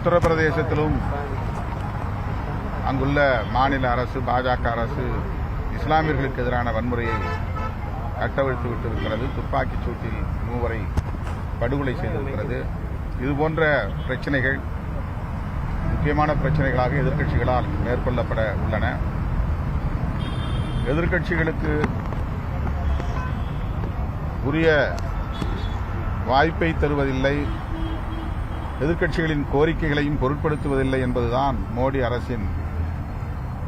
உத்தரப்பிரதேசத்திலும் அங்குள்ள மாநில அரசு பாஜக அரசு இஸ்லாமியர்களுக்கு எதிரான வன்முறையை கட்டவிழ்த்து விட்டிருக்கிறது துப்பாக்கிச் சூட்டில் மூவரை படுகொலை செய்திருக்கிறது. இதுபோன்ற பிரச்சனைகள் முக்கியமான பிரச்சனைகளாக எதிர்க்கட்சிகளால் மேற்கொள்ளப்பட உள்ளன. எதிர்க்கட்சிகளுக்கு உரிய வாய்ப்பை தருவதில்லை. எதிர்க்கட்சிகளின் கோரிக்கைகளையும் பொருட்படுத்துவதில்லை என்பதுதான் மோடி அரசின்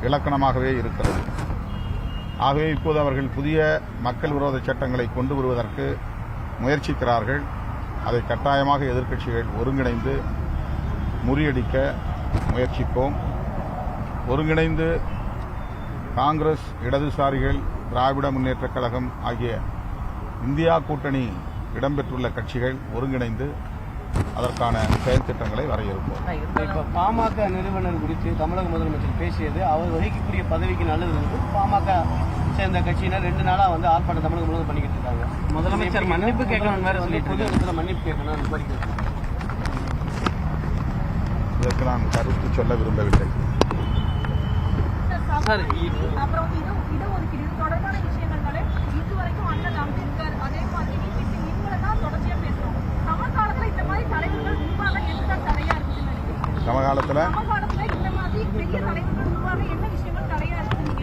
இலக்கணமாகவே இருக்கிறது. ஆகவே இப்போது அவர்கள் புதிய மக்கள் விரோத சட்டங்களை கொண்டு வருவதற்கு முயற்சிக்கிறார்கள். அதை கட்டாயமாக எதிர்க்கட்சிகள் ஒருங்கிணைந்து முறியடிக்க முயற்சிப்போம். ஒருங்கிணைந்து காங்கிரஸ் இடதுசாரிகள் திராவிட முன்னேற்றக் கழகம் ஆகிய இந்தியா கூட்டணி இடம்பெற்றுள்ள கட்சிகள் ஒருங்கிணைந்து அதற்கான செயல் திட்டங்களை வரையறுப்போம். இப்ப பாமக நிறுவனர் குறித்து தமிழக முதலமைச்சர் பேசியது அவர் வகிக்கக்கூடிய பதவிக்கு நல்லது என்று பாமக சேர்ந்த கட்சியினர் ரெண்டு நாளா வந்து ஆர்ப்பாட்டம் தமிழகம் முழுவதும் பண்ணிக்கிட்டு இருக்காங்க. முதலமைச்சர் மன்னிப்பு கேட்கணும் வேற சொல்லிட்டு பொது இடத்துல மன்னிப்பு கேட்கணும் கோரிக்கை. இதற்கு நான் கருத்து சொல்ல விரும்பவில்லை. சார், அப்புறம்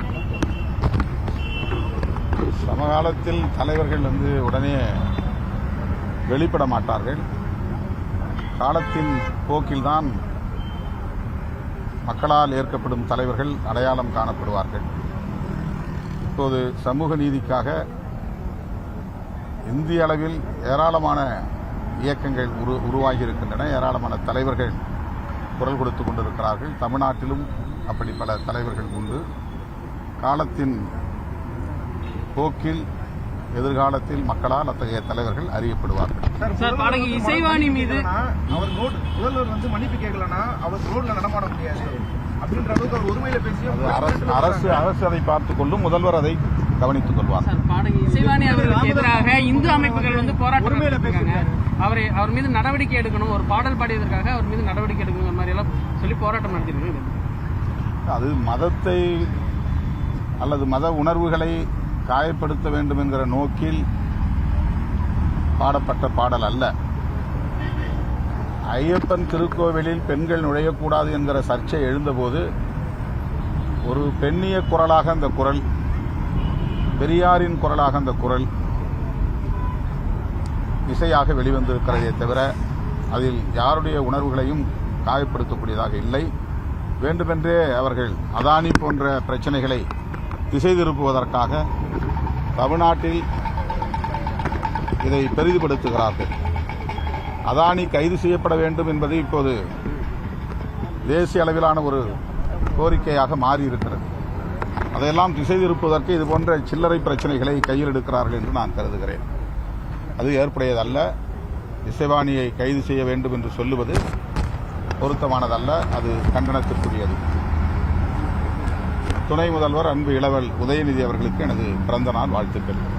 நினைக்கிறீங்க? சமகாலத்தில் தலைவர்கள் வந்து உடனே வெளிப்பட மாட்டார்கள். காலத்தின் போக்கில்தான் மக்களால் ஏற்கப்படும் தலைவர்கள் அடையாளம் காணப்படுவார்கள். இப்போது சமூக நீதிக்காக இந்திய அளவில் ஏராளமான இயக்கங்கள் உரு உருவாகி இருக்கின்றன ஏராளமான தலைவர்கள் குரல் கொடுத்து கொண்டிருக்கிறார்கள். தமிழ்நாட்டிலும் அப்படி பல தலைவர்கள் உண்டு. காலத்தின் போக்கில் எதிர்காலத்தில் மக்களால் அத்தகைய தலைவர்கள் அறியப்படுவார்கள். சார், பாடகி இசைவாணி மீது- அவர் ரோட் முதல்வர் வந்து மன்னிப்பு கேட்கலன்னா அவர் ரோட்ல நடமாட முடியாது. அப்படின்ற அளவுக்கு அவர் ஒருமையில பேசி அது அரசு அரசு அரசு அதை பார்த்துக் கொள்ளும். முதல்வர் அதை கவனித்துக் கொள்வார். சார் பாடகி இசைவாணி அவர்களுக்கு எதிராக இந்து அமைப்புகள் வந்து போராட்டம் அவரை அவர் மீது நடவடிக்கை எடுக்கணும். ஒரு பாடல் பாடியதற்காக அவர் மீது நடவடிக்கை எடுக்கணும் சொல்லி போராட்டம் நடத்திருக்காங்க அது மதத்தை அல்லது மத உணர்வுகளை காயப்படுத்த வேண்டும் என்கிற நோக்கில் பாடப்பட்ட பாடல் அல்ல. ஐயப்பன் திருக்கோவிலில் பெண்கள் நுழையக்கூடாது என்கிற சர்ச்சை எழுந்தபோது ஒரு பெண்ணிய குரலாக அந்த குரல் பெரியாரின் குரலாக அந்த குரல் இசையாக வெளிவந்திருக்கிறதே தவிர அதில் யாருடைய உணர்வுகளையும் காயப்படுத்தக்கூடியதாக இல்லை. வேண்டுமென்றே அவர்கள் அதானி போன்ற பிரச்சனைகளை திசை திருப்புவதற்காக தமிழ்நாட்டில் இதை பெரிதுபடுத்துகிறார்கள். அதானி கைது செய்யப்பட வேண்டும் என்பது இப்போது தேசிய அளவிலான ஒரு கோரிக்கையாக மாறியிருக்கிறது. அதையெல்லாம் திசை திருப்புவதற்கு இது போன்ற சில்லறை பிரச்சனைகளை கையில் எடுக்கிறார்கள் என்று நான் கருதுகிறேன். அது ஏற்புடையதல்ல. இசைவாணியை கைது செய்ய வேண்டும் என்று சொல்லுவது பொருத்தமானதல்ல அது கண்டனத்திற்குரியது. துணை முதல்வர் அன்பு இளவல் உதயநிதி அவர்களுக்கு எனது பிறந்த நாள் வாழ்த்துக்கள்.